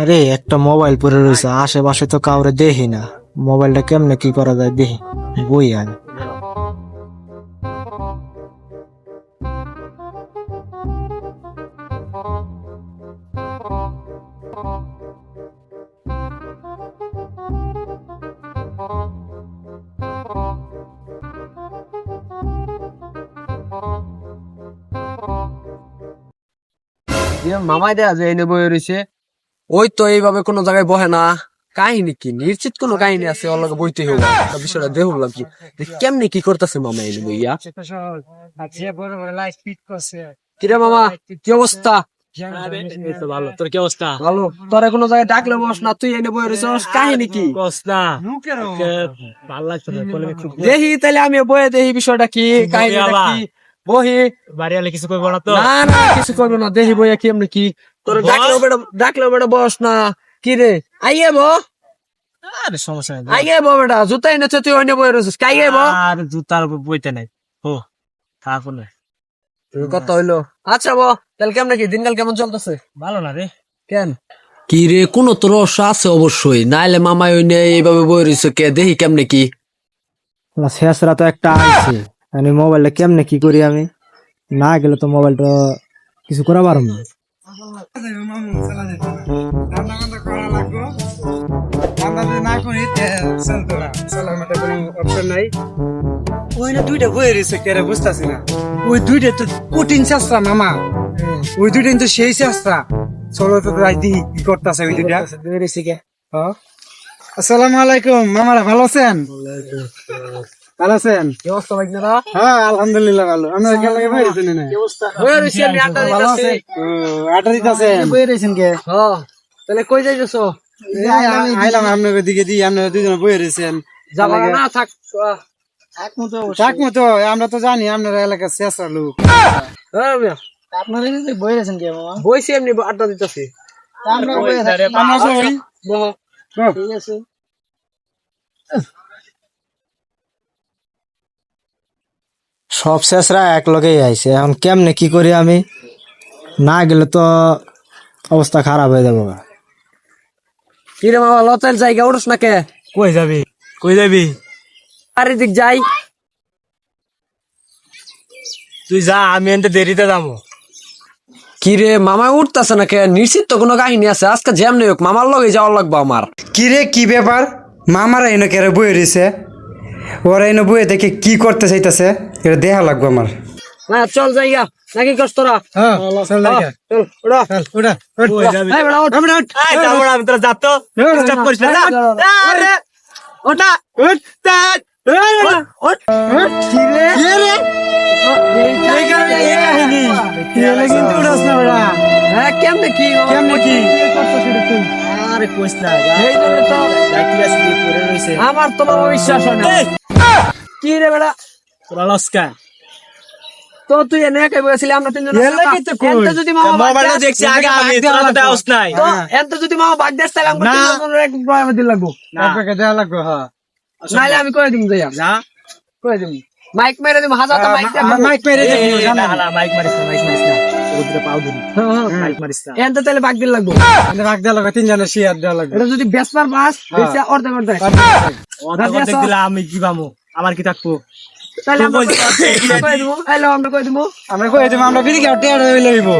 আরে, একটা মোবাইল পরে রয়েছে, আশেপাশে তো কাউরে দেখি না। মোবাইলটা কেমনে কি করা যায় দেখি, বই আন। মামাই দেয়া যে এনে বই রয়েছে ওই তো এইভাবে কোনো জায়গায় বহে না। কাহিনী কি? নিশ্চিত কোনো কাহিনী আছে? ওর লগে বইতে হবে বিষয়টা কি যে কেমনে কি করতেছে মামা এনে বইয়া কিরে মামা কি অবস্থা ভালো তোর কি অবস্থা? ভালো। তোরা কোনো জায়গায় ডাকলে বস না তুই এনে রয়েছিস কাহিনী কি? ভালো লাগছে দেখি তাহলে আমি দেখি বিষয়টা কি কাহিনী কি। বহি। বাড়ি কিছু করব না তো? না না কিছু করব না। দেখি বইয়া কি এমনি কি তোর ডাকলেও বেটা ডাকলেও বেটা বস না। কি রে? আইয়ে বো। আরে সমস্যা নেই আইয়ে বো বেটা জুতা এনেছে তুই অন্য বয়ে রয়েছিস। কাইয়ে বো? আর জুতার বইতে নাই। ও থাকো না কত হইল। আচ্ছা বো তাহলে কেমন কি? দিনকাল কেমন চলতেছে? ভালো না রে। কেন? কি রে কোন তো রহস্য আছে অবশ্যই। নাইলে মামাই ওই নিয়ে এইভাবে বই রয়েছে কে? দেখি কেমনে কি। শেষরা তো একটা আমি মোবাইলটা কেমনে কি করি আমি? না গেলে তো মোবাইলটা কিছু করা পারব না। ওই না দুইটা বই রয়েছে কেরে বুঝতেছি না ওই দুইটা তো কঠিন শাস্ত্রা মামা ওই দুইটা কিন্তু সেই শাস্ত্রা চলো তো কি করতেছে ওই দুইটা হ্যাঁ। আসসালামু আলাইকুম মামারা ভালো আছেন ভালো আছেন? কি অবস্থা ভাই না হ্যাঁ আলহামদুলিল্লাহ ভালো। বাইরে চিনি না আমি আড্ডা ভালো দিতেছি। আছেন আটা দিতেছেন? বই রয়েছেন কে হ্যাঁ তাহলে কই যাইতেছো? আইলাম আপনার দিকে দি আপনারা দুজন বই রয়েছেন যাবা না থাক। থাক আমরা তো জানি আপনারা এলাকার শেষরা লোক। হ্যাঁ আপনারা বই রয়েছেন কে মামা বইছি এমনি আড্ডা দিতেছি। আমরা বই আমরা ঠিক আছে। সব শেষরা এক লগেই আইছে। এখন কেমনে কি করি আমি? না গেলে তো অবস্থা খারাপ হয়ে যাব গা। কি রে মামা লতেল জায়গা উঠোস না কে? কই যাবি? কই যাবি? চারিদিক যাই। তুই যা আমি এনতে দেরিতে যাব। কি রে মামা উঠতেছে না কে? নিশ্চিত তো কোনো কাহিনী আছে। আজকে জ্যাম নেই হোক মামার লগে যাওয়ার লাগবে আমার। কি রে কি ব্যাপার? মামারা এনে কেরে বই রয়েছে ওরা এনে বইয়ে দেখে কি করতে চাইতেছে? এটা দেখা লাগবে আমার। না চল জায়গা নাকি কষ্ট তোরা? হ্যাঁ চল চল উড়া কই যাবি। এই বেড়া, ওঠ। আই যাব না আমি তোরা যাত তো। ডিস্টার্ব করিস না। আরে, ওটা ওঠ, তা- ওঠ। কি রে? হ্যাঁ, কেমনে কি কেমনে কি? আরে কইস না এই জন্য তো যাইতে আসি পড়ে রইছে। আমার তো বাবা বিশ্বাস হয় না। কি রে বেড়া? তোরা লস্কা তো তুই এনে একাই আমরা তিনজন এলে তো কই? এনতে যদি মামা বাগ মোবাইলটা দেখছি আগে আমি তোরা তো দেওয়া দেওস নাই। তো এনতে যদি মামা বাগ দেয় তাহলে আমরা না। তিনজনের এক ড্রাইভার লাগবো। আপনাকে লাগবে হ্যাঁ। নাইলে আমি করে দিম যাইয়া। যা করে দিম। মাইক মেরে দিম হাজার তো মাইক মা- মাইক মেরে? না, না, মাইক মারিস না মাইক মারিস না। ওদিকে পাও ধরি। মাইক মারিস না। এনতে তাহলে বাগ লাগবো। লাগবে তিনজনের শেয়ার লাগবে। এটা যদি বেসবার বাস বেসে অর্ধেক অর্ধেক। অর্ধেক অর্ধেক আমি কি আমার কি থাকব? আমরা কই দেবো আমরা বিড়ি খাওয়া টেয়ার হইলে হইব